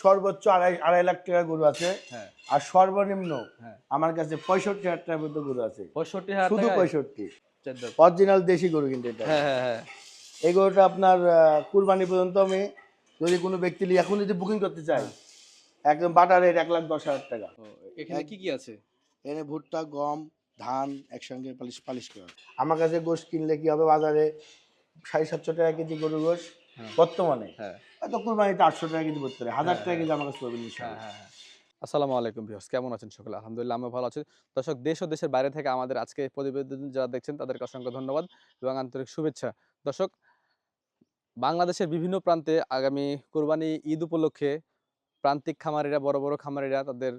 সর্বোচ্চ আড়াই আড়াই লাখ টাকা গরু আছে। হ্যাঁ। আর সর্বনিম্ন হ্যাঁ। আমার কাছে পঁয়ষট্টি হাজার টাকার মধ্যে গরু আছে। পঁয়ষট্টি শুধু পঁয়ষট্টি। অরিজিনাল দেশি গরু কিন্তু এটা। হ্যাঁ এই গরুটা আপনার কুরবানি পর্যন্ত আমি যদি কোনো ব্যক্তি এখন যদি বুকিং করতে চাই একদম বাটার রেট এক লাখ দশ হাজার টাকা। এখানে কি কি আছে? এনে ভুট্টা গম ধান একসঙ্গে পালিশ পালিশ করা আমার কাছে গোশ কিনলে কি হবে বাজারে সাড়ে সাতশো টাকা কেজি গরু গোশ। বর্তমানে। হ্যাঁ। হয়তো কুরবানিতে আটশো টাকা কেজি পড়তে পারে হাজার টাকা কেজি আমার কাছে পাবেন হ্যাঁ ইনশাআল্লাহ। হ্যাঁ হ্যাঁ। আসসালামু আলাইকুম কেমন আছেন সকলে? আলহামদুলিল্লাহ আমি ভালো আছি। দর্শক দেশ ও দেশের বাইরে থেকে আমাদের আজকে প্রতিবেদন যারা দেখছেন তাদেরকে অসংখ্য ধন্যবাদ এবং আন্তরিক শুভেচ্ছা। দর্শক বাংলাদেশের বিভিন্ন প্রান্তে আগামী কোরবানি ঈদ উপলক্ষে প্রান্তিক খামারিরা বড় বড় খামারিরা তাদের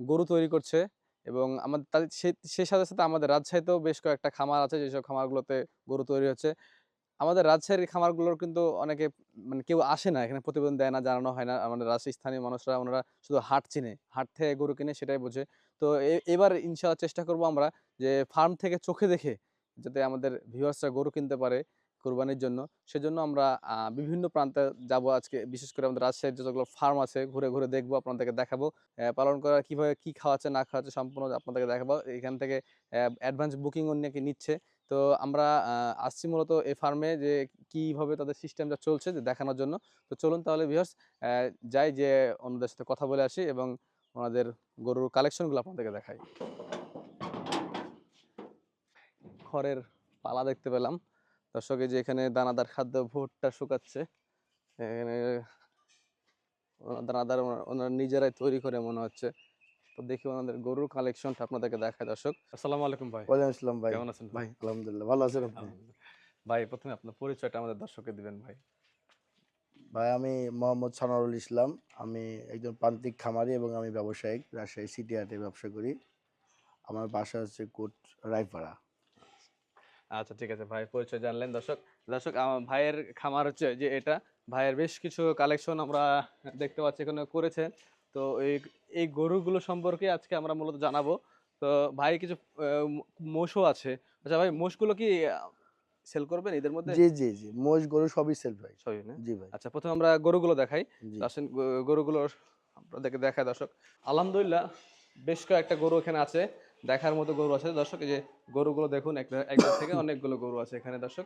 গরু তৈরি করছে এবং আমাদের সেই সাথে সাথে আমাদের রাজশাহীতেও বেশ কয়েকটা খামার আছে যেসব খামারগুলোতে গরু তৈরি হচ্ছে। আমাদের রাজশাহীর খামারগুলোর কিন্তু অনেকে মানে কেউ আসে না, এখানে প্রতিবেদন দেয় না, জানানো হয় না। আমাদের রাজশাহী স্থানীয় মানুষরা, ওনারা শুধু হাট চিনে, হাট থেকে গরু কিনে সেটাই বোঝে। তো এবার ইনশাআল্লাহ চেষ্টা করব আমরা যে ফার্ম থেকে চোখে দেখে যাতে আমাদের ভিউয়ার্সরা গরু কিনতে পারে কোরবানির জন্য। সেজন্য আমরা বিভিন্ন প্রান্তে যাব আজকে। বিশেষ করে আমাদের রাজশাহীর যতগুলো ফার্ম আছে, ঘুরে ঘুরে দেখব, আপনাদেরকে দেখাবো। পালন করা কীভাবে কি খাওয়াচ্ছে না খাওয়াচ্ছে সম্পূর্ণ আপনাদেরকে দেখাবো। এখান থেকে অ্যাডভান্স বুকিং অনেকে নিচ্ছে। তো আমরা আসছি মূলত এই ফার্মে যে কীভাবে তাদের সিস্টেমটা চলছে যে দেখানোর জন্য। তো চলুন তাহলে ভিউয়ার্স যাই যে ওনাদের সাথে কথা বলে আসি এবং ওনাদের গরুর কালেকশনগুলো আপনাদেরকে দেখাই। খড়ের পালা দেখতে পেলাম। দর্শকে যে এখানে দানাদার খাদ্য ভুট্টা শুকাচ্ছে। এখানে দানাদার ওনারা নিজেরাই তৈরি করে মনে হচ্ছে। তো দেখি ওনাদের গরুর কালেকশনটা আপনাদেরকে দেখায় দর্শক। আসসালামু আলাইকুম ভাই। ওয়ালাইকুম আসসালাম ভাই। কেমন আছেন ভাই? আলহামদুলিল্লাহ ভালো আছেন আপনি? ভাই প্রথমে আপনার পরিচয়টা আমাদের দর্শককে দিবেন ভাই। ভাই আমি মোহাম্মদ সানারুল ইসলাম। আমি একজন প্রান্তিক খামারি এবং আমি ব্যবসায়িক রাজশাহী সিটি হাটে ব্যবসা করি। আমার বাসা হচ্ছে কোট রায়পাড়া। আচ্ছা ঠিক আছে ভাই পরিচয় জানলেন দর্শক। দর্শক আমার ভাইয়ের খামার হচ্ছে যে এটা। ভাইয়ের বেশ কিছু কালেকশন আমরা দেখতে পাচ্ছি এখানে করেছেন। তো এই এই গরুগুলো সম্পর্কে আজকে আমরা মূলত জানাব। তো ভাই কিছু মোষও আছে। আচ্ছা ভাই মোষগুলো কি সেল করবেন এদের মধ্যে? জি জি জি মোষ গরু সবই সেল ভাই সবই না? জি ভাই। আচ্ছা প্রথমে আমরা গরুগুলো দেখাই। আসেন গ- গরুগুলোর আপনাদেরকে দেখায় দর্শক। আলহামদুলিল্লাহ বেশ কয়েকটা গরু এখানে আছে। দেখার মতো গরু আছে। দর্শক এই যে গরুগুলো দেখুন একটা একটা থেকে অনেকগুলো গরু আছে এখানে দর্শক।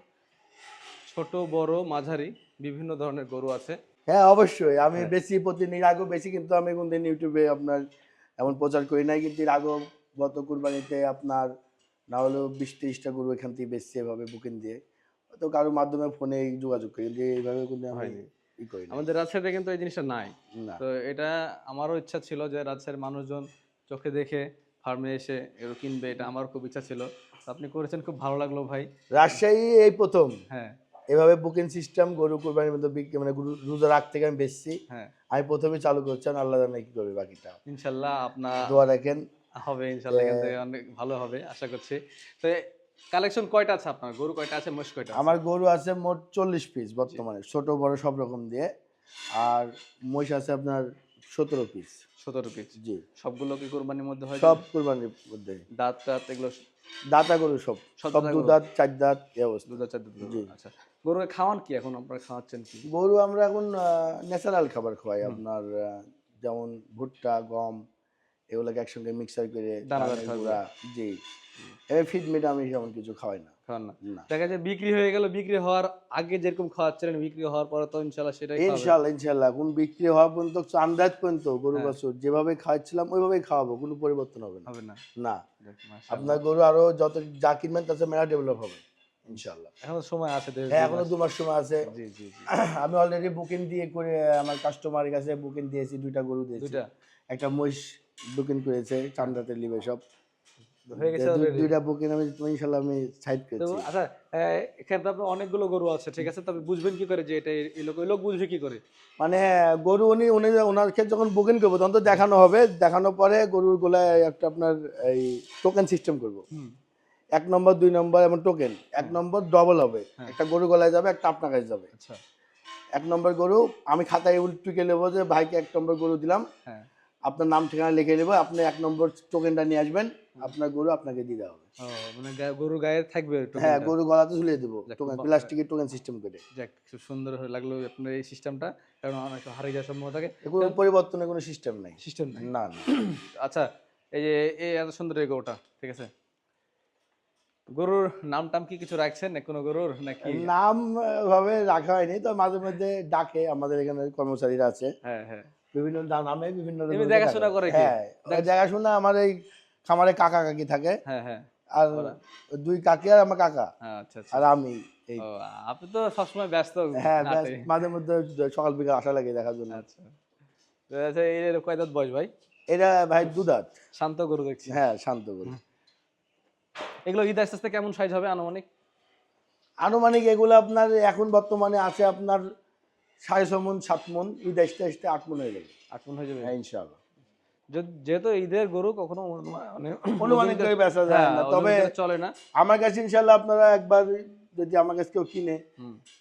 ছোট বড় মাঝারি বিভিন্ন ধরনের গরু আছে। হ্যাঁ অবশ্যই। আমি হ্যাঁ। বেশি প্রতিদিন এর আগেও বেশি কিন্তু আমি কোনদিন ইউটিউবে আপনার এমন প্রচার করি নাই কিন্তু এর আগেও গত কুরবানিতে আপনার না হলেও বিশ তিরিশটা গরু এখান থেকে বেশি এভাবে বুকিং দিয়ে। তো কারোর মাধ্যমে ফোনে যোগাযোগ করি কিন্তু এইভাবে আমি হয়নি। আমাদের রাজশাহীতে কিন্তু এই জিনিসটা নাই। তো এটা আমারও ইচ্ছা ছিল যে রাজশাহীর মানুষজন চোখে দেখে ফার্মে এসে এগুলো কিনবে এটা আমার খুব ইচ্ছা ছিল। আপনি করেছেন খুব ভালো লাগল ভাই। রাজশাহী এই প্রথম। হ্যাঁ। এভাবে বুকিং সিস্টেম গরু কুরবানির মধ্যে বিক্রি মানে রোজার আগ থেকে আমি বেচছি। হ্যাঁ। আমি প্রথমে চালু করছেন আল্লাহ জানে কি করবে বাকিটা। ইনশাল্লাহ আপনার দোয়া রাখেন। হবে ইনশাল্লাহ অনেক ভালো হবে আশা করছি। তো কালেকশন কয়টা আছে আপনার? গরু কয়টা আছে মোষ কয়টা আমার গরু আছে মোট চল্লিশ পিস বর্তমানে ছোট বড় সব রকম দিয়ে। আর মহিষ আছে আপনার সতেরো পিস সতেরো পিস জি। সবগুলো কি কোরবানির মধ্যে হয়? সব কুরবানির মধ্যে। দাঁত টাত এগুলো দাতা গরু সব সব দু দাঁত চার দাঁত অবস্থা। দুধ চার দাঁত জি। আচ্ছা। গরুকে খাওয়ান কি এখন? আপনারা খাওয়াচ্ছেন কি? গরু আমরা এখন ন্যাচারাল খাবার খাওয়াই। আপনার যেমন ভুট্টা গম এগুলোকে একসঙ্গে মিক্সার করে দানাদার। জি। এবার ফিড মিট আমি যেমন কিছু খাওয়াই না। খাওয়ান না। না। দেখা যায় বিক্রি হয়ে গেল বিক্রি হওয়ার আগে যেরকম খাওয়াচ্ছিলেন বিক্রি হওয়ার পরে তো ইনশাল্লাহ সেটাই ইনশাল্লাহ ইনশাল্লাহ কোন বিক্রি হওয়া পর্যন্ত আন্দাজ পর্যন্ত গরু। যেভাবে খাওয়াচ্ছিলাম ওইভাবেই খাওয়াবো কোনো পরিবর্তন হবে না। হবে না। না। আপনার গরু আরও যত যা কিনবেন তার মেলা ডেভেলপ হবে ইনশাল্লাহ এখনও সময় আছে হ্যাঁ এখনও দু মাস সময় আছে। জি জি জি। আমি অলরেডি বুকিং দিয়ে করে আমার কাস্টমারের কাছে বুকিং দিয়েছি দুইটা গরু দিয়েছি। একটা মহিষ বুকিং করেছে চান্দাতে লিবে সব হয়ে গেছে দুইটা বুকিং আমি আমি সাইড করেছি। আচ্ছা আহ, এখানে তো আপনার অনেকগুলো গরু আছে ঠিক আছে? তবে বুঝবেন কি করে যে এটা এই- লোক বুঝবে কি করে? মানে গরু উনি উনি ওনার ক্ষেত্রে যখন বুকিং করব তখন তো দেখানো হবে। দেখানোর পরে গরুর গোলায় একটা আপনার এই টোকেন সিস্টেম করব। এক নম্বর দুই নম্বর এমন টোকেন এক নম্বর ডবল হবে। হ্যাঁ। একটা গরু গলায় যাবে একটা আপনার কাছে যাবে। আচ্ছা। এক নম্বর গরু আমি খাতায় উল্টুকে নেব যে ভাইকে এক নম্বর গরু দিলাম। হ্যাঁ। আপনার নাম ঠিকানা লিখে নেব। আপনি এক নম্বর টোকেনটা নিয়ে আসবেন। আপনার গরু আপনাকে দিতে হবে। মানে গা- গরুর গায়ে থাকবে হ্যাঁ গরু গলাতে ঝুলিয়ে দেবো। টোকেন প্লাস্টিকের টোকেন সিস্টেম করে যাক খুব সুন্দর লাগল আপনার এই সিস্টেমটা কারণ অনেক হারিয়ে যাওয়ার সম্ভাবনা থাকে। এগুলো পরিবর্তনের কোনো সিস্টেম নাই। সিস্টেম নাই। না আচ্ছা এই যে এই এত সুন্দর এই গরুটা ঠিক আছে? গরুর নাম টাম কি কিছু রাখছেন? কোনো গরুর নাকি নাম ভাবে রাখা হয়নি তো মাঝে মধ্যে ডাকে আমাদের এখানে কর্মচারীরা আছে। হ্যাঁ হ্যাঁ। বিভিন্ন নামে বিভিন্ন দেখাশোনা করে হ্যাঁ দেখাশোনা আমার এই খামারে কাকা কাকি থাকে। হ্যাঁ হ্যাঁ। আর দুই কাকি আর আমার কাকা। আচ্ছা আচ্ছা। আর আমি এই। আপনি তো সবসময় ব্যস্ত। হ্যাঁ মাঝে মধ্যে সকাল বিকাল আসা লাগে দেখার জন্য। আচ্ছা। আচ্ছা এর কয় দাঁত বয়স ভাই? এটা ভাই দুধাত শান্ত গরু দেখছি। হ্যাঁ শান্ত গরু। এগুলো ঈদ আস্তে আস্তে কেমন সাইজ হবে আনুমানিক? আনুমানিক এগুলো আপনার এখন বর্তমানে আছে আপনার সাড়ে ছ মন সাত মন ঈদ আসতে আসতে আট মন হয়ে যাবে। আট মন হয়ে যাবে। হ্যাঁ ইনশাআল্লাহ। যেহেতু ঈদের গরু কখনো মানে অনুমানিক বেচা যায় হ্যাঁ, না তবে চলে না। আমার কাছে ইনশাল্লাহ আপনারা একবার যদি আমার কাছে কেউ কিনে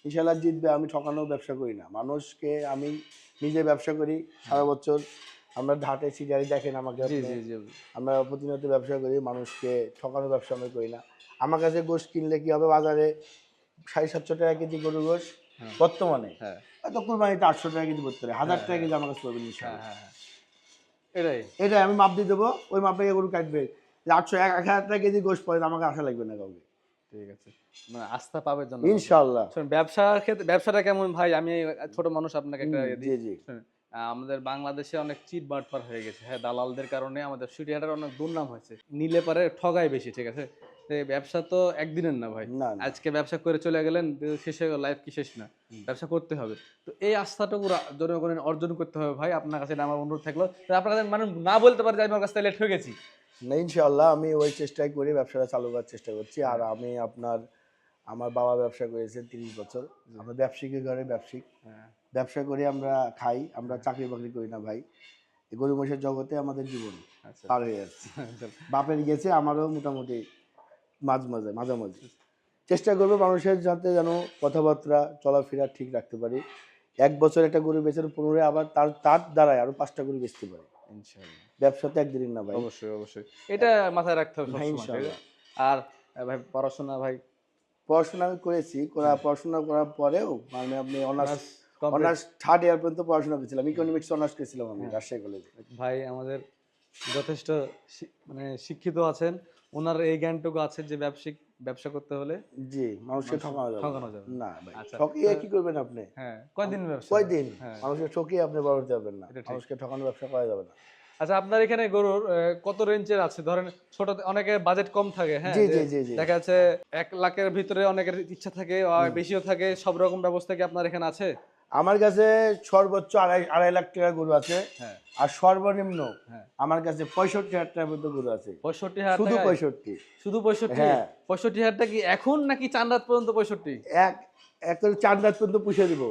ইনশাল্লাহ জিতবে। আমি ঠকানোর ব্যবসা করি না। মানুষকে আমি নিজে ব্যবসা করি। সারা বছর আমরা ঘাটে সিজারি দেখেন আমাকে আমরা প্রতিনিয়ত ব্যবসা করি মানুষকে ঠকানো ব্যবসা আমি করি না। আমার কাছে গোশ কিনলে কি হবে? বাজারে সাড়ে সাতশো টাকা কেজি গরু গোশ হ্যাঁ। বর্তমানে। হ্যাঁ। হয়তো কুরবানিতে আটশো টাকা কেজি পড়তে পারে হাজার টাকা কেজি আমার কাছে পড়বে এটাই। আমি মাপ দিয়ে দেবো ওই মাপে গরু কাটবে। আটশো এক এক হাজার টাকা কেজি গোশ পড়ে আমাকে আশা লাগবে না কাউকে। ঠিক আছে। মানে আস্থা পাবে জন্য। ইনশাল্লাহ ব্যবসার ক্ষেত্রে ব্যবসাটা কেমন? ভাই আমি ছোট মানুষ আপনাকে একটা জি আমাদের বাংলাদেশে অনেক চিট বাটপার হয়ে গেছে। হ্যাঁ দালালদের কারণে আমাদের সুরিহাটের অনেক দুর্নাম হয়েছে। নিলে পারে ঠগাই বেশি ঠিক আছে? ব্যবসা তো একদিনের না ভাই। আজকে ব্যবসা করে চলে গেলেন তো শেষে লাইফ কি শেষ না। ব্যবসা করতে হবে। তো এই আস্থাটুকু জনগণের অর্জন করতে হবে ভাই। আপনার কাছে আমার অনুরোধ থাকল। আপনার মানে না বলতে পারে যে আমি আমার কাছে লেট হয়ে গেছি। না ইনশাল্লাহ আমি ওই চেষ্টাই করি ব্যবসাটা চালু করার চেষ্টা করছি। আর আমি আপনার আমার বাবা ব্যবসা করেছে তিরিশ বছর। আমরা ব্যবসায়িকের ঘরে ব্যবসায়িক। হ্যাঁ। ব্যবসা করে আমরা খাই আমরা চাকরি বাকরি করি না ভাই। গরু মহিষের জগতে আমাদের জীবন আচ্ছা। পার হয়ে যাচ্ছে। বাপের গেছে আমারও মোটামুটি মাঝ মাঝে মাঝামাঝি। চেষ্টা করব মানুষের যাতে যেন কথাবার্তা চলাফেরা ঠিক রাখতে পারি। এক বছর একটা গরু বেচার পুনরায় আবার তার তার দ্বারাই আরও পাঁচটা গরু বেচতে পারি। ইনশাআল্লাহ। ব্যবসা তো একদিন না ভাই। অবশ্যই অবশ্যই। এটা মাথায় রাখতে হবে? আর ভাই পড়াশোনা ভাই? পড়াশোনা আমি করেছি পড়াশোনা করার পরেও মানে আপনি অনার্স অনার্স থার্ড ইয়ার পর্যন্ত পড়াশোনা করেছিলাম। ইকোনমিক্স অনার্স করেছিলাম আমি রাজশাহী কলেজে ভাই আমাদের যথেষ্ট মানে শিক্ষিত আছেন। ওনার এই জ্ঞানটুকু আছে যে ব্যবসায়িক ব্যবসা করতে হলে জি মানুষকে ঠকানো যাবে। ঠকানো যাবে। না। ভাই আচ্ছা। ঠকিয়ে কি করবেন আপনি? হ্যাঁ কয়দিন ব্যবসা কয়দিন? হ্যাঁ। মানুষকে ঠকিয়ে আপনি বড় হতে পারবেন না। মানুষকে ঠকানো ব্যবসা করা যাবে না। আচ্ছা আপনার এখানে গরুর কত রেঞ্জের আছে? ধরেন ছোট অনেকে বাজেট কম থাকে হ্যাঁ? জি জি জি জি। দেখা যাচ্ছে এক লাখের ভিতরে অনেকের ইচ্ছা থাকে আর বেশিও থাকে সব রকম ব্যবস্থা কি আপনার এখানে আছে? আমার কাছে সর্বোচ্চ আড়াই আড়াই লাখ টাকা গরু আছে। হ্যাঁ। আর সর্বনিম্ন হ্যাঁ। আমার কাছে পঁয়ষট্টি হাজার টাকার মধ্যে গরু আছে। পঁয়ষট্টি হাজার শুধু পঁয়ষট্টি। শুধু পঁয়ষট্টি? হ্যাঁ। পঁয়ষট্টি হাজারটা কি এখন নাকি চান রাত পর্যন্ত পঁয়ষট্টি? এক এক চার রাত পর্যন্ত পুষে দিব।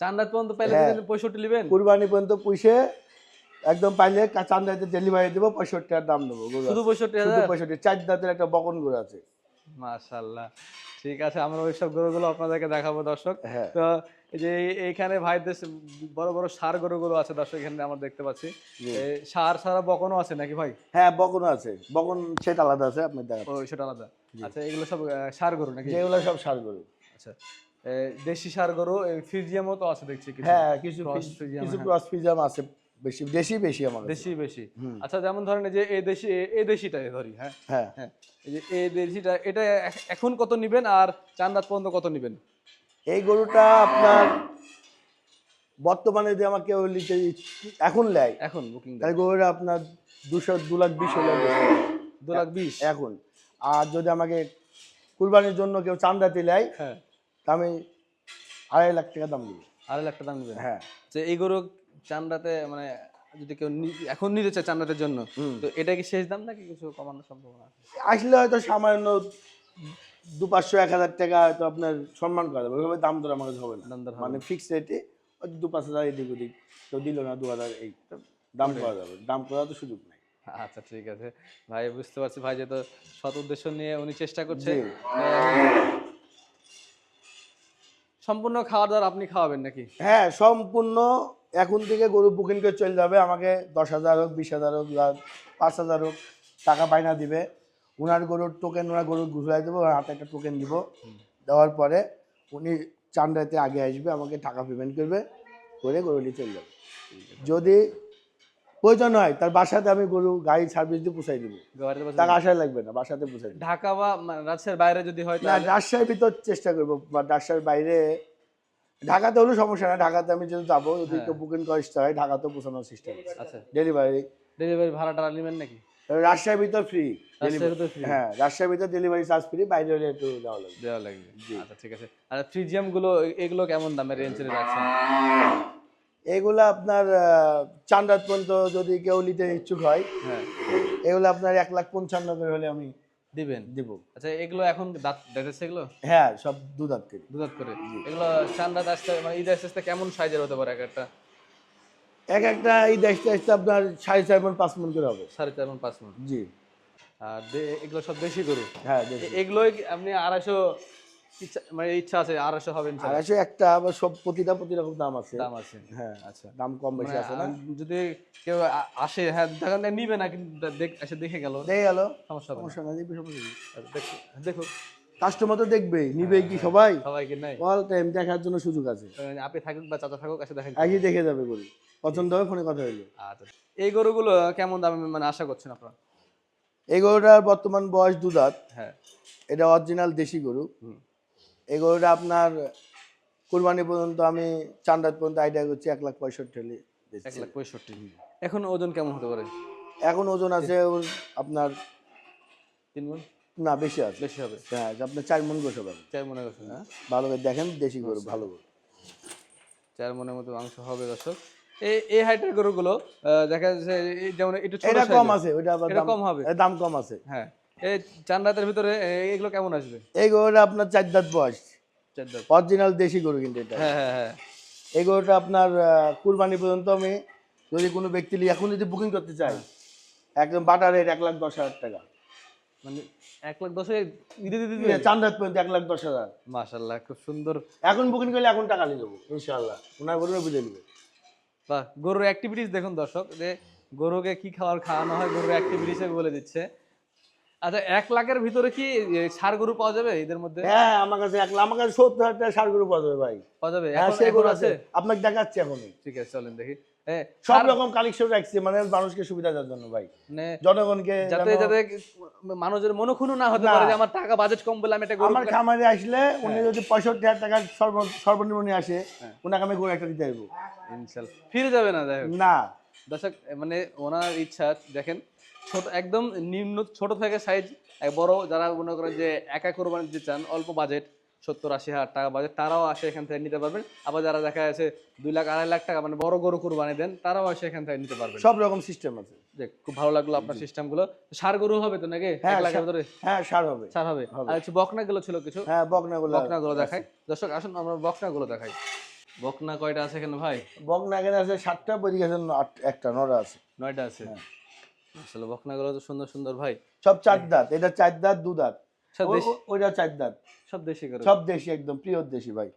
চান রাত পর্যন্ত পাইলে হ্যাঁ। পঁয়ষট্টি নেবেন? কুরবানি পর্যন্ত পুষে একদম পাইলে চার রাতে ডেলিভারি দেবো পঁয়ষট্টি হাজার দাম দেবো গরু শুধু পঁয়ষট্টি হাজার? পঁয়ষট্টি চার দাঁতের একটা বকন গরু আছে। মাশাল্লাহ ঠিক আছে আমরা ওইসব গরুগুলো আপনাদেরকে দেখাবো দর্শক। হ্যাঁ। তো যে এইখানে ভাইদের বড় বড় সার গরুগুলো আছে দর্শক এখানে আমরা দেখতে পাচ্ছি। সার সারা বকনও আছে নাকি ভাই? হ্যাঁ বকনও আছে। বকন সেটা আলাদা আছে আপনি ও সেটা আলাদা। আচ্ছা এগুলো সব সার গরু নাকি? যেগুলো সব সার গরু। আচ্ছা দেশি সার গরু ফিজিয়ামও তো আছে দেখছি কিছু। হ্যাঁ কিছু কিছু হ্যাঁ। ক্রস ফিজাম আছে বেশি দেশি বেশি আমার দেশি বেশি। আচ্ছা যেমন ধরেন যে এই দেশি এই দেশিটা ধরি হ্যাঁ? হ্যাঁ। হ্যাঁ এই যে এই দেশিটা এটা এখন কত নিবেন আর চান রাত পর্যন্ত কত নিবেন? এই গরুটা আপনার বর্তমানে যদি আমাকে কেউ নিতে এখন নেয় এখন বুকিং তাই গরুটা আপনার দুশো দু লাখ বিশ হলে দু লাখ বিশ? এখন। আর যদি আমাকে কুরবানির জন্য কেউ চান্দাতে নেয় হ্যাঁ। তা আমি আড়াই লাখ টাকা দাম দিব। আড়াই লাখ টাকা দাম নেবেন হ্যাঁ। যে এই গরু চান্দাতে মানে যদি কেউ এখন নিতে চায় চান্দাতের জন্য। তো এটা কি শেষ দাম নাকি কিছু কমানোর সম্ভাবনা আসলে হয়তো সামান্য দু পাঁচশো এক হাজার টাকা হয়তো আপনার সম্মান করা যাবে। ওইভাবে দাম দর আমার কাছে হবে না। মানে ফিক্স রেটে দু পাঁচ হাজার এদিক ওদিক তো দিল না দু হাজার এই দাম করা যাবে। দাম করা তো সুযোগ নাই। আচ্ছা ঠিক আছে। ভাই বুঝতে পারছি ভাই যেহেতু সৎ উদ্দেশ্য নিয়ে উনি চেষ্টা করছে। সম্পূর্ণ খাওয়া দাওয়ার আপনি খাওয়াবেন নাকি? হ্যাঁ সম্পূর্ণ এখন থেকে গরু বুকিং করে চলে যাবে। আমাকে দশ হাজার হোক বিশ হাজার হোক বা পাঁচ হাজার হোক টাকা বাইনা দিবে। ওনার গরুর টোকেন ওনার গরুর ঘুরাই দেবো ওনার হাতে একটা টোকেন দিব। দেওয়ার পরে উনি চান্ডাতে আগে আসবে আমাকে টাকা পেমেন্ট করবে করে গরু নিয়ে চলে যাবে। যদি প্রয়োজন হয় তার বাসাতে আমি গরু গাড়ি সার্ভিস দিয়ে পুষাই দেবো। টাকা আসাই লাগবে না বাসাতে পুষাই ঢাকা বা রাজশাহীর বাইরে যদি হয় না রাজশাহীর ভিতর চেষ্টা করব বা রাজশাহীর বাইরে। ঢাকাতে হলেও সমস্যা না ঢাকাতে আমি যদি যাব যদি হ্যাঁ। বুকিং করার ইচ্ছা হয় ঢাকাতেও পৌঁছানোর চেষ্টা করছি। আচ্ছা। ডেলিভারি ডেলিভারি ভাড়া টাড়া নেবেন নাকি? রাজশাহীর ভিতর ফ্রি রাজশাহীর হ্যাঁ রাজশাহীর ভিতর ডেলিভারি চার্জ ফ্রি বাইরে হলে একটু দেওয়া লাগবে। দেওয়া লাগবে। আচ্ছা ঠিক আছে। আর ফ্রিজিয়ামগুলো এগুলো কেমন দামের রেঞ্জে রাখছেন? এগুলো আপনার রাত পর্যন্ত যদি কেউ নিতে ইচ্ছুক হয় হ্যাঁ। এগুলো আপনার এক লাখ পঞ্চান্ন করে হলে আমি দিবেন? দিব। আচ্ছা এগুলো এখন দাঁত এগুলো? হ্যাঁ সব দু দাঁত করে। দুধাত করে। এগুলো আসতে মানে ঈদ আসতে আসতে কেমন সাইজের হতে পারে এক একটা? এক একটা এই দেশটা আসতে আপনার সাড়ে চার মন পাঁচ মন করে হবে। সাড়ে চার মণ পাঁচ মণ জি। আর এগুলো সব দেশি গরু? হ্যাঁ এগুলোই আপনি আড়াইশো মানে ইচ্ছা আছে আড়াইশো হবে। আড়াইশো একটা আবার সব প্রতিটা প্রতি রকম দাম আছে। দাম আছে। হ্যাঁ আচ্ছা দাম কম বেশি মানে আছে না? যদি কেউ আসে হ্যাঁ দেখেন নিবে না কিন্তু দেখ এসে দেখে গেল। দেখে গেল। সমস্যা না। সমস্যা সমস্যা নেই। আচ্ছা, দেখো কাস্টমার তো দেখবে নিবে কি সবাই? সবাইকে নাই। অল টাইম দেখার জন্য সুযোগ আছে। আপনি থাকুক বা চাচা থাকুক এসে দেখেন। আগে দেখে যাবে গরু। পছন্দ হবে ফোনে কথা হইল। আচ্ছা এই গরুগুলো কেমন দামে মানে আশা করছেন আপনারা? এই গরুটার বর্তমান বয়স দু দাঁত হ্যাঁ। এটা অরিজিনাল দেশি গরু। এই গরুটা আপনার কুরবানি পর্যন্ত আমি চান্দাত পর্যন্ত আইডিয়া করছি এক লাখ পঁয়ষট্টি হলে এক লাখ পঁয়ষট্টি এখন ওজন কেমন হতে পারে? এখন ওজন আছে আপনার তিন গুণ? না বেশি আছে বেশি হবে। হ্যাঁ আপনার চার মন গোসা পাবেন চার মনে করছেন হ্যাঁ? ভালো করে দেখেন দেশি গরু ভালো গরু। চার মনের মতো মাংস হবে দর্শক। এই এই হাইটের গরুগুলো দেখা যাচ্ছে যেমন একটু ছোট এটা কম আছে ওইটা আবার কম হবে? দাম কম আছে। হ্যাঁ। এই চার রাতের ভিতরে এগুলো কেমন আসবে? এই গরুটা আপনার চার দাঁত বয়স। চার দাঁত। অরিজিনাল দেশি গরু কিন্তু এটা। হ্যাঁ হ্যাঁ হ্যাঁ। এই গরুটা আপনার কুরবানি পর্যন্ত আমি যদি কোনো ব্যক্তি এখন যদি বুকিং করতে চাই একদম বাটার রেট এক লাখ দশ হাজার টাকা। মানে এক লাখ দশে দিতে পর্যন্ত এক লাখ দশ হাজার। মাশাল্লাহ খুব সুন্দর। এখন বুকিং করলে এখন টাকা নিয়ে দেবো ইনশাল্লাহ ওনার গরু বুঝে নেবে। বা গরুর অ্যাক্টিভিটিস দেখুন দর্শক যে গরুকে কি খাবার খাওয়ানো হয় গরুর অ্যাক্টিভিটিস বলে দিচ্ছে। আচ্ছা এক লাখের ভিতরে কি ষাঁড় গরু পাওয়া যাবে এদের মধ্যে? হ্যাঁ আমার কাছে এক আমার কাছে সত্তর হাজার টাকা সার গরু পাওয়া যাবে ভাই। পাওয়া যাবে? হ্যাঁ এখন গরু আছে? আপনাকে দেখাচ্ছি এখনই। ঠিক আছে চলেন দেখি। সব রকম কালেকশন রাখছি মানে মানুষকে সুবিধা দেওয়ার জন্য ভাই। জনগণকে যাতে যাতে মানুষের মনোক্ষুণ্ণ না হতে পারে যে আমার টাকা বাজেট কম বলে আমি গরু আমার খামারে আসলে উনি যদি পঁয়ষট্টি হাজার টাকার সর্ব- সর্বনিম্ন আসে হ্যাঁ। ওনাকে আমি গরু একটা দিতে পারব ইনশাল্লাহ। ফিরে যাবে না যাই না। দর্শক মানে ওনার ইচ্ছা দেখেন ছোট একদম নিম্ন ছোট থেকে সাইজ বড় যারা মনে করেন যে একা কোরবানি দিতে চান অল্প বাজেট সত্তর আশি হাজার টাকা বাজেট তারাও আসে এখান থেকে নিতে পারবেন। আবার যারা দেখা যাচ্ছে দুই লাখ আড়াই লাখ টাকা মানে বড় গরু কোরবানি দেন তারাও আসে এখান থেকে নিতে পারবেন। সব রকম সিস্টেম আছে। যে খুব ভালো লাগল আপনার সিস্টেমগুলো সার গরু হবে তো নাকি? এক হ্যাঁ, লাখের ভিতরে? হ্যাঁ সার হবে। সার হবে। আর হচ্ছে বকনা গুলো ছিল কিছু? হ্যাঁ বকনাগুলো বকনাগুলো দেখাই। দর্শক আসুন আমরা বকনাগুলো দেখাই। বকনা কয়টা আছে এখানে ভাই? বকনা এখানে আছে সাতটা বই গেছে একটা নটা আছে। নয়টা আছে। হ্যাঁ। আসলে বকনাগুলো তো সুন্দর সুন্দর ভাই। সব চার দাঁত এটা চার দাঁত দু দাঁত। ওইটা চার দাঁত। সব দেশি করে সব দেশি একদম প্রিয় দেশি ভাই।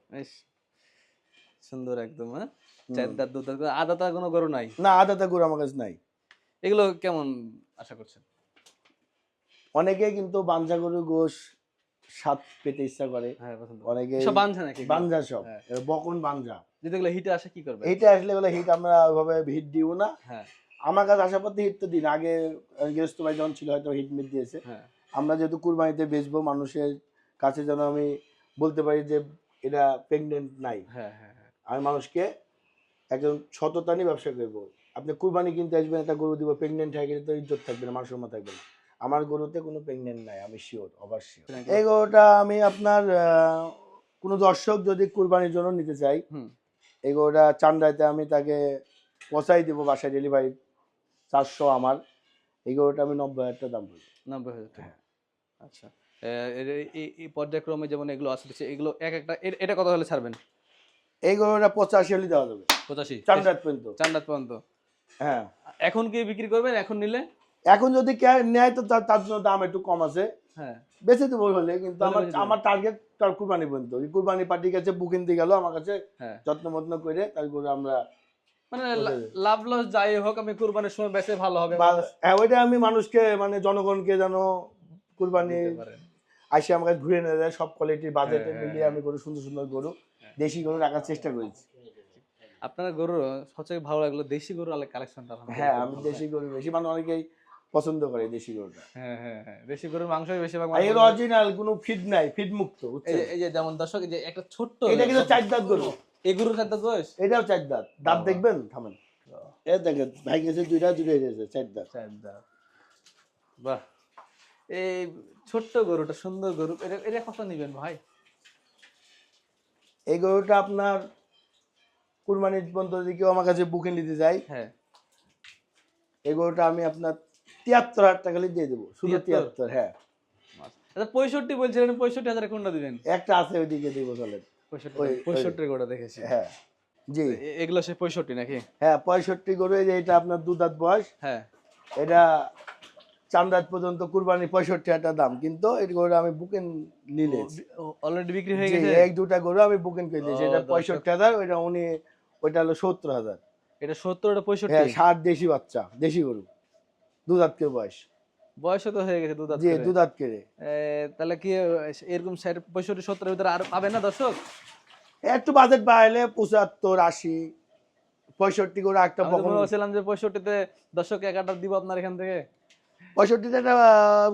সুন্দর একদম হ্যাঁ? চার দাঁত দু দাঁত করে- আদা তো কোনো গরু নাই। না আদাতা গরু আমার কাছে নাই। এগুলো কেমন আশা করছেন? অনেকে কিন্তু বাঞ্জা গরু গোশ স্বাদ পেতে ইচ্ছা করে। হ্যাঁ অনেকে সব বানছে নাকি বাঞ্জা সব। বকন বাঞ্জা যদি এগুলো হিটে আসে কি করবে? হিটে আসলে বলে হিট আমরা ওইভাবে হিট দিব না। হ্যাঁ। আমার কাছে আসার পর হিট তো দিন। আগে গৃহস্থ ভাই যখন ছিল হয়তো হিট মিট দিয়েছে। হ্যাঁ। আমরা যেহেতু কুরবানিতে বেচবো মানুষের কাছে যেন আমি বলতে পারি যে এটা প্রেগনেন্ট নাই। হ্যাঁ হ্যাঁ আমি মানুষকে একজন সততা নিয়ে ব্যবসা করব। আপনি কুরবানি কিনতে আসবেন একটা গরু দিব প্রেগনেন্ট হয়ে গেলে তো ইজ্জত থাকবে না মানুষের মতো থাকবে না। আমার গরুতে কোনো প্রেগনেন্ট নাই আমি শিওর অবশ্যই এই গরুটা আমি আপনার কোনো দর্শক যদি কুরবানির জন্য নিতে চাই এই গরুটা চান্দাইতে আমি তাকে পচাই দিব বাসায় ডেলিভারি চারশো আমার। এই গরুটা আমি নব্বই হাজার টাকা দাম বলি নব্বই হাজার টাকা। হ্যাঁ। আচ্ছা। এই পর্যায়ক্রমে যেমন এগুলো আসতেছে এগুলো এক একটা এটা কত হলে ছাড়বেন? এই গরুটা পঁচাশি হলে দেওয়া যাবে। পঁচাশি? পর্যন্ত। পর্যন্ত? হ্যাঁ। এখন কি বিক্রি করবেন? এখন নিলে? এখন যদি নেয় তো তার জন্য দাম একটু কম আছে। হ্যাঁ। বেঁচে দেবো হলে কিন্তু আমার আমার টার্গেট তার কুরবানি পর্যন্ত। কুরবানি পার্টির কাছে বুকিং দিয়ে গেল আমার কাছে হ্যাঁ। যত্ন মত্ন করে তারপরে আমরা মানে ওটাই। লাভ লস যাই হোক আমি কুরবানির সময় বেঁচে ভালো হবে। হ্যাঁ ওইটা আমি মানুষকে মানে জনগণকে যেন কুরবানি আসে আমার কাছে ঘুরে নিয়ে যায় সব কোয়ালিটির বাজেটে হ্যাঁ, মিলিয়ে আমি গরু সুন্দর সুন্দর গরু দেশি গরু রাখার চেষ্টা করেছি। আপনার গরুর সবচেয়ে ভালো লাগল দেশি গরু কালেকশনটা হ্যাঁ আমি দেশি গরু বেশি মানে অনেকেই পছন্দ করে দেশি গরুটা। হ্যাঁ হ্যাঁ হ্যাঁ দেশি গরুর মাংসই বেশিরভাগ এর অরিজিনাল কোনো ফিড নাই ফিড মুক্ত এই যে- যেমন দর্শক যে একটা ছোট্ট এটা কিন্তু চার দাঁত গরু। এই গরুর বয়স? এটাও চার দাঁত। দাঁত দেখবেন? থামেন। এ দেখেন ভাই গেছে দুইটা দুটো গেছে চার দাঁত। বাহ। এই ছোট্ট গরুটা সুন্দর গরু এটা এটা কত নিবেন ভাই? এই গরুটা আপনার কুরবানির পর্যন্ত যদি কেউ আমার কাছে বুকে নিতে যায় হ্যাঁ। এই গরুটা আমি আপনার তিয়াত্তর হাজার টাকা দিয়ে দেবো। শুধু তিয়াত্তর? হ্যাঁ। আচ্ছা পঁয়ষট্টি বলছিলেন পঁয়ষট্টি হাজার কোনটা দিবেন? একটা আছে ওইদিকে দিব চলেন পঁয়ষট্টি গোটা দেখেছি। হ্যাঁ। জি। এগুলো সে পঁয়ষট্টি নাকি? হ্যাঁ পঁয়ষট্টি গরু যে এটা আপনার বয়স। হ্যাঁ। এটা চান্দাত পর্যন্ত কুরবানি পঁয়ষট্টি হাজার দাম কিন্তু এই গরু আমি বুকিং নিলে। অলরেডি বিক্রি হয়ে গেছে? এক দুটা গরু আমি বুকিং করে দিয়েছি। এটা পঁয়ষট্টি হাজার ওইটা উনি ওইটা হলো সত্তর হাজার। এটা সত্তর পঁয়ষট্টি? হ্যাঁ ষাট দেশি বাচ্চা দেশি গরু। দু দাঁত করে বয়স তো হয়ে গেছে দুধ জি দু দাঁত করে তাহলে কি এরকম ষাট পঁয়ষট্টি সত্তরের ভিতরে আর পাবে না দর্শক? একটু বাজেট বাড়াইলে পঁচাত্তর আশি পঁয়ষট্টি করে একটা বকন করছিলাম যে পঁয়ষট্টিতে দর্শক এক আটার দিব আপনার এখান থেকে। পঁয়ষট্টিতে একটা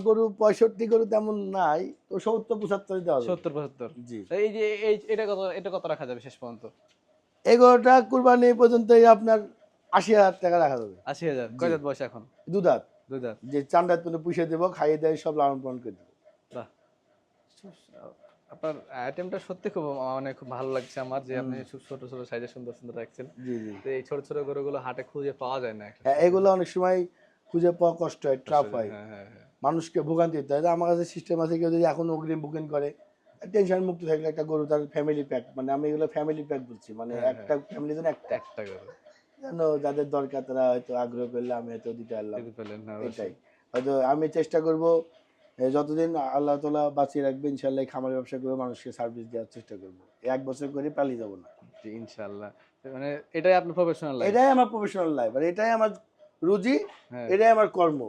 গরু পঁয়ষট্টি গরু তেমন নাই তো সত্তর পঁচাত্তর দেওয়া যাবে। সত্তর পঁচাত্তর। জি। এই যে এই এটা কত এটা কত রাখা যাবে শেষ পর্যন্ত? এই গরুটা কুরবানি পর্যন্ত আপনার আশি হাজার টাকা রাখা যাবে। আশি হাজার। কয় দাঁত বয়স এখন? দু দাঁত দুই দাঁত যে চান্দাত পর্যন্ত পুষে দেবো খাইয়ে দেয় সব লালন পালন করে দেবো। আপনার আইটেমটা সত্যি খুব মানে খুব ভালো লাগছে আমার যে আপনি খুব ছোট ছোট সাইজে সুন্দর সুন্দর রাখছেন। জি জি। তো এই ছোট ছোট গরুগুলো হাটে খুঁজে পাওয়া যায় না হ্যাঁ এগুলো অনেক সময় খুঁজে পাওয়া কষ্ট হয় ট্রাপ হয় হ্যাঁ। হ্যাঁ মানুষকে ভোগান্তি দিতে হয়। আমার কাছে সিস্টেম আছে কেউ যদি এখন অগ্রিম বুকিং করে টেনশন মুক্ত থাকলে একটা গরু তার ফ্যামিলি প্যাক মানে আমি এগুলো ফ্যামিলি প্যাক বলছি মানে একটা ফ্যামিলি জন্য একটা। একটা গরু। যেন যাদের দরকার তারা হয়তো আগ্রহ করলে আমি হয়তো দিতে পারলাম। এটাই। হয়তো আমি চেষ্টা করব যতদিন আল্লাহ তালা বাঁচিয়ে রাখবে ইনশাল্লাহ খামার ব্যবসা করে মানুষকে সার্ভিস দেওয়ার চেষ্টা করব। এক বছর করে পালিয়ে যাব না। জি, ইনশাআল্লাহ। মানে এটাই আপনার প্রফেশনাল লাইফ এটাই আমার প্রফেশনাল লাইফ আর এটাই আমার রুজি হ্যাঁ। এটাই আমার কর্ম।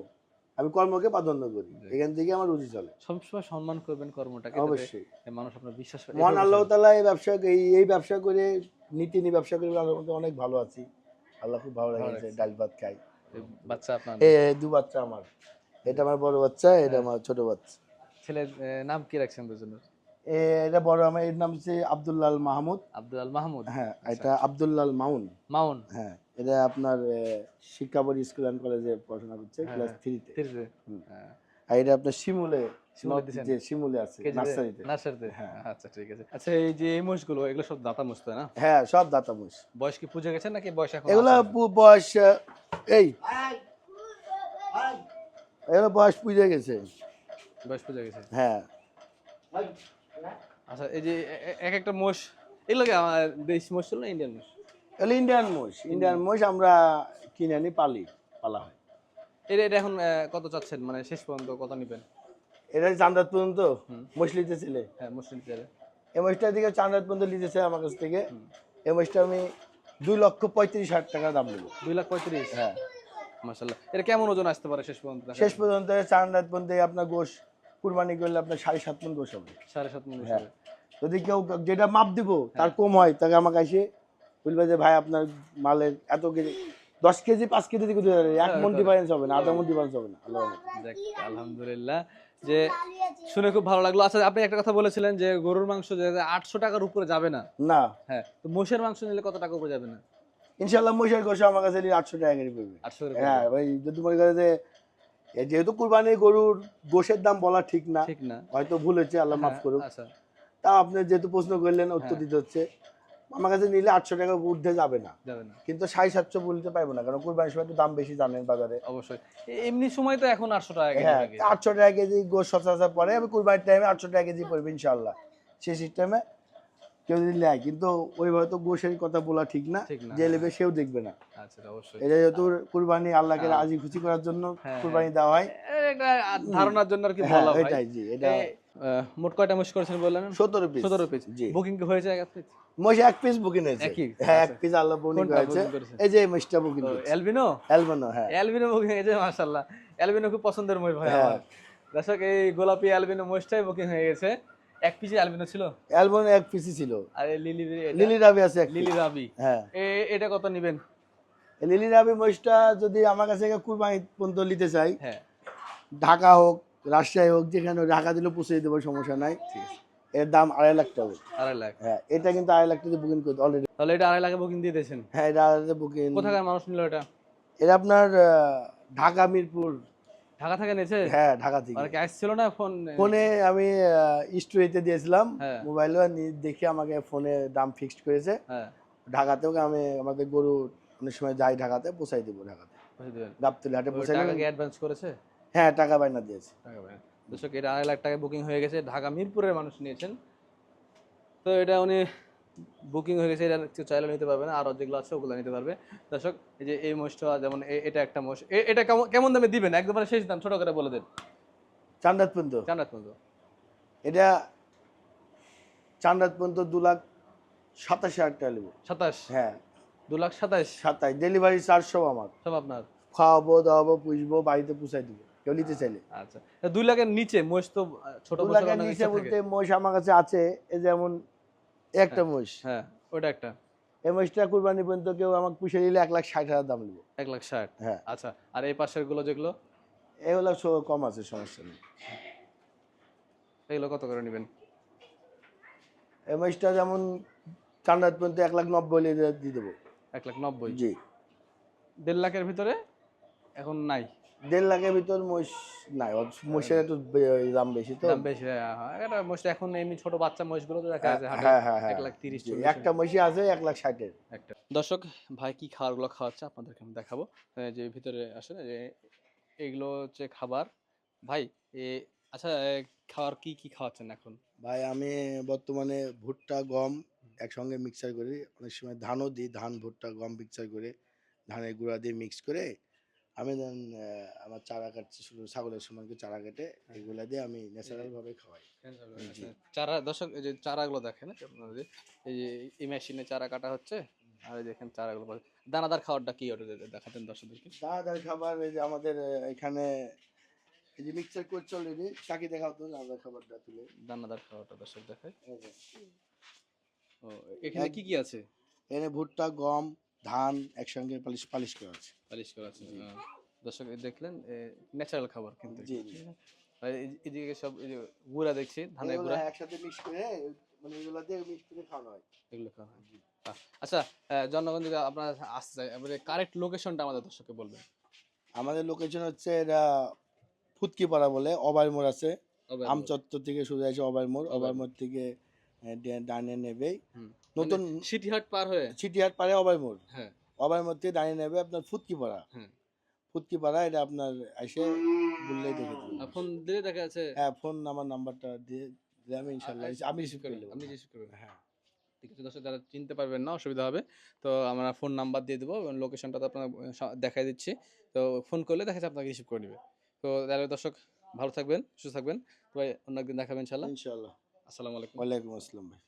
আমি কর্মকে প্রাধান্য করি এখান থেকে আমার রুজি চলে। সবসময় সম্মান করবেন কর্মটাকে অবশ্যই। মানুষ আপনার বিশ্বাস করে। মহান আল্লাহ তালা এই ব্যবসা এই এই ব্যবসা করে নীতি নিয়ে ব্যবসা করে মধ্যে অনেক ভালো আছি। আল্লাহ খুব ভালো লাগছে। ডাল ভাত খাই। বাচ্চা আপনার এ দু বাচ্চা আমার। এটা আমার বড় বাচ্চা এটা হ্যাঁ। আমার ছোট বাচ্চা। ছেলের নাম কি রাখছেন দুজনের? এটা বড় আমার এর নাম হচ্ছে আব্দুল্লাল মাহমুদ। আব্দুল আল মাহমুদ? হ্যাঁ এটা আব্দুল্লাল মাউন। মাউন? হ্যাঁ এটা আপনার এ, স্কুল অ্যান্ড কলেজে পড়াশোনা করছে ক্লাস হ্যাঁ। থ্রিতে। হ্যাঁ। আর এটা আপনার শিমুলে শিমুলে দিছেন? যে শিমুলে আছে নার্সারিতে। নার্সারিতে? হ্যাঁ। আচ্ছা ঠিক আছে। আচ্ছা এই যে এই মোষগুলো এগুলো সব দাতা মোষ তাই না? হ্যাঁ সব দাতা মুস বয়স কি পুজো গেছে নাকি বয়স এখন এগুলো বয়স এই। এগুলো বয়স পুজে গেছে। বয়স পুজো গেছে? হ্যাঁ। আচ্ছা এই যে এক একটা মোষ এগুলো কি আমার দেশি মোষ ছিল না ইন্ডিয়ান মোষ এগুলো ইন্ডিয়ান মোষ ইন্ডিয়ান। মোষ আমরা কিনে আনি পালি পালা হয়। এটা এটা এখন আহ, কত চাচ্ছেন? মানে শেষ পর্যন্ত কত নিবেন? এটা চান্দাত পর্যন্ত হ্যাঁ ছেলে এই দিকে চান্দাত পর্যন্ত লিতেছে আমার কাছ থেকে। এই আমি দুই লক্ষ পঁয়ত্রিশ হাজার টাকা দাম নেব দুই লাখ পঁয়ত্রিশ? হ্যাঁ। মাসাল্লাহ এটা কেমন ওজন আসতে পারে শেষ পর্যন্ত? শেষ পর্যন্ত চান্দাত পর্যন্ত আপনার গোশ কুরবানি করলে আপনার সাড়ে সাত মন গোশ হবে। সাড়ে সাত মন হ্যাঁ। যদি কেউ যেটা মাপ দিব হ্যাঁ। তার কম হয় তাকে আমাকে এসে বলবে যে ভাই আপনার মালের এত কেজি দশ কেজি পাঁচ কেজি এক হ্যাঁ, মন হ্যাঁ। ডিফারেন্স হবে না আধা মন ডিফারেন্স হবে না। আলহামদুলিল্লাহ। যে শুনে খুব ভালো লাগল। আচ্ছা আপনি একটা কথা বলেছিলেন যে গরুর মাংস যে আটশো টাকার উপরে যাবে না। না। হ্যাঁ তো মোষের মাংস নিলে কত টাকা উপরে যাবে না? ইনশাল্লাহ মহিষের গোশ আমার কাছে আটশো টাকা করে পড়বে। আটশো হ্যাঁ ভাই যদি মনে করে যে যেহেতু কুরবানি গরুর গোশের দাম বলা ঠিক না ঠিক না। হয়তো ভুল হচ্ছে আল্লাহ মাফ হ্যাঁ, করুক। আচ্ছা। তা আপনি যেহেতু প্রশ্ন করলেন উত্তর হ্যাঁ। দিতে হচ্ছে। আমার কাছে নিলে আটশো টাকা ঊর্ধ্বে যাবে না। যাবে না। কিন্তু সাড়ে সাতশো বলতে পারব না কারণ কুরবানির সময় তো দাম বেশি জানেন বাজারে। অবশ্যই। এমনি সময় তো এখন আটশো টাকা হ্যাঁ আটশো টাকা কেজি গোশ সচরাচর পরে আমি কুরবানির টাইমে আটশো টাকা কেজি পড়বে ইনশাল্লাহ সেই সিস্টেমে কেউ যদি নেয় কিন্তু ওইভাবে তো গোশের কথা বলা ঠিক না যে নেবে সেও দেখবে না। আচ্ছা এটা যেহেতু কুরবানি আল্লাহকে হ্যাঁ। রাজি খুশি করার জন্য হ্যাঁ, কুরবানি দেওয়া হয়। ধারণার জন্য আর কি হ্যাঁ বলা হয়। এটাই জি এটা মোট কয়টা মহিষ করেছেন বললেন? সতেরো পিস সতেরো পিস জি। বুকিং হয়েছে এক পিস মহিষ এক পিস বুকিং হয়েছে। হ্যাঁ এক আচ্ছা। পিস আল্লাহ বুকিং হয়েছে এই যে মহিষটা বুকিং অ্যালবিনো অ্যালবানো হ্যাঁ। বুকিং হয়েছে মাশাআল্লাহ। খুব পছন্দের মহিষ ভাই হ্যাঁ। আমার। দর্শক এই গোলাপি অ্যালবিনো বুকিং হয়ে গেছে। এক পিসে অ্যালবিনো ছিল? অ্যালবানো এক পিসই ছিল। আর লিলি লিলি রাবি আছে লিলি। রাবি হ্যাঁ। এটা কত নেবেন? লিলি রাবি মহিষটা যদি আমার কাছে কুরবানি পর্যন্ত নিতে চাই হ্যাঁ। ঢাকা হোক রাজশাহী হোক যেখানে ঢাকা দিলেও পুষে দেবো সমস্যা নাই। এর দাম আড়াই লাখ টাকা। আড়াই লাখ? হ্যাঁ এটা কিন্তু আড়াই লাখ টাকা বুকিং করতে অলরেডি তাহলে এটা আড়াই লাখে বুকিং দিয়ে দিয়েছেন? হ্যাঁ এটা আড়াই বুকিং কোথাকার মানুষ নিল এটা? এটা আপনার ঢাকা মিরপুর। ঢাকা থেকে নিয়েছে? হ্যাঁ ঢাকা থেকে। আর কি আসছিল না ফোন? ফোনে আমি স্টোরিতে দিয়েছিলাম হ্যাঁ। মোবাইলে দেখে আমাকে ফোনে দাম ফিক্সড করেছে। হ্যাঁ। ঢাকাতেও আমি আমাদের গরু অনেক সময় যাই ঢাকাতে পোষাই দেবো ঢাকাতে। গাবতলি হাটে দেবো অ্যাডভান্স করেছে? হ্যাঁ টাকা বাইনা দিয়েছে। টাকা পায় না। দর্শক এটা আড়াই লাখ টাকা বুকিং হয়ে গেছে। ঢাকা মিরপুরের মানুষ নিয়েছেন। তো এটা উনি বুকিং হয়ে গেছে এটা কেউ চাইলে নিতে পারবে না। আরও যেগুলো আছে ওগুলো নিতে পারবে। দর্শক এই যে এই মোষটা যেমন এটা একটা মোষ। এটা কেমন কেমন দামে দিবেন? একদম মানে শেষ দাম ছোট করে বলে দেন। চান্দাত পর্যন্ত। জানাত পর্যন্ত। এটা চান্দাত পর্যন্ত দু লাখ সাতাশ হাজার টাকা নেব। সাতাশ? হ্যাঁ। দু লাখ সাতাশ? সাতাশ। ডেলিভারি চার্জ সব আমার। সব আপনার? খাওয়াবো দাওয়াবো পুষবো বাড়িতে পুষাই দিব। কেউ নিতে চাইলে। আচ্ছা। দুই লাখের নিচে মোষ তো ছোট লাখের নিচে বলতে মোষ আমার কাছে আছে এই যেমন একটা মোষ হ্যাঁ ওটা একটা। এই মোষটা কুরবানি পর্যন্ত কেউ আমাকে পুষে দিলে এক লাখ ষাট হাজার দাম নেব। এক লাখ ষাট? হ্যাঁ। আচ্ছা আর এই পাশেরগুলো যেগুলো? এগুলো কম আছে সমস্যা নেই। এগুলো কত করে নেবেন? এই মোষটা যেমন চান্দাত পর্যন্ত এক লাখ নব্বই দিয়ে দেবো। এক লাখ নব্বই? জি। দেড় লাখের ভিতরে এখন নাই? দেড় লাখের ভিতর মোষ নাই ওর মোষের একটু দাম বেশি তো। দাম বেশি হ্যাঁ, হ্যাঁ। এটা মোষটা এখন এমনি ছোট বাচ্চা মোষগুলো তো দেখা যাচ্ছে হ্যাঁ হ্যাঁ হ্যাঁ। এক লাখ তিরিশ একটা মহিষি আছে এক লাখ ষাটের। একটা। দর্শক ভাই কি খাবারগুলো খাওয়াচ্ছে আপনাদেরকে আমি দেখাবো। যে ভিতরে আসে না যে এগুলো হচ্ছে খাবার। ভাই এ আচ্ছা খাবার কি কি খাওয়াচ্ছেন এখন? ভাই আমি বর্তমানে ভুট্টা গম একসঙ্গে মিক্সার করি। অনেক সময় ধানও দিই ধান ভুট্টা গম মিক্সার করে ধানের গুঁড়া দিয়ে মিক্স করে আমি দেন আমার চারা কাটছি শুধু ছাগলের সময়কে চারা কেটে এগুলা দিয়ে আমি ন্যাচারাল ভাবে খাওয়াই চারা দর্শক এই যে চারাগুলো দেখেন আপনারা যে এই যে এই মেশিনে চারা কাটা হচ্ছে আর এই দেখেন চারাগুলো। দানাদার খাবারটা কি ওটা দেখাতেন দর্শকদেরকে। দানাদার খাবার এই যে আমাদের এখানে এই যে মিক্সার করছে অলরেডি চাকি দেখাও তো দানাদার খাবারটা তুলে। দানাদার খাবারটা দর্শক দেখায় ও এখানে কি কি আছে? এখানে ভুট্টা গম ধান একসঙ্গে পালিশ পালিশ করা আছে। পালিশ করা আছে দর্শক এই দেখলেন ন্যাচারাল খাবার কিন্তু। জি, জি। এদিকে সব গুঁড়া দেখছি ধানের গুঁড়া। একসাথে মিক্স করে মানে এগুলা দিয়ে মিক্স করে খাওয়ানো হয়। এগুলো খাওয়া হয়। আচ্ছা জনগণ যদি আপনার আসতে চায় এবারে কারেক্ট লোকেশনটা আমাদের দর্শককে বলবেন। আমাদের লোকেশন হচ্ছে এটা ফুটকিপাড়া বলে অবাই মোড় আছে। আমচত্বর থেকে শুরু আছে অবাই মোড়। অবাই অবাই মোড় থেকে ডানে নেবেই। নতুন সিটিহাট পার হয়ে চিটিহাট পারে অবাই মোড়। হ্যাঁ। অবাই মোড় থেকে ডানে নেবে আপনার ফুটকিপাড়া হুম। ফুটকিপাড়া এটা আপনার এসে বললেই দেখে দেবেন ফোন দিলে দেখা যাচ্ছে হ্যাঁ ফোন আমার নাম্বারটা দিয়ে আমি ইনশাল্লাহ আমি রিসিভ করে নেব। আপনি রিসিভ করবেন হ্যাঁ। ঠিক আছে দর্শক যারা চিনতে পারবেন না অসুবিধা হবে। তো আমরা ফোন নাম্বার দিয়ে দেবো এবং লোকেশনটা তো আপনার দেখাই দিচ্ছি। তো ফোন করলে দেখা যাচ্ছে আপনাকে রিসিভ করে নেবে। তো তাহলে দর্শক ভালো থাকবেন সুস্থ থাকবেন। তো ভাই অন্য একদিন দেখাবেন ইনশাল্লাহ। ইনশাল্লাহ। আসসালামু আলাইকুম। ওয়ালাইকুম আসসালাম ভাই।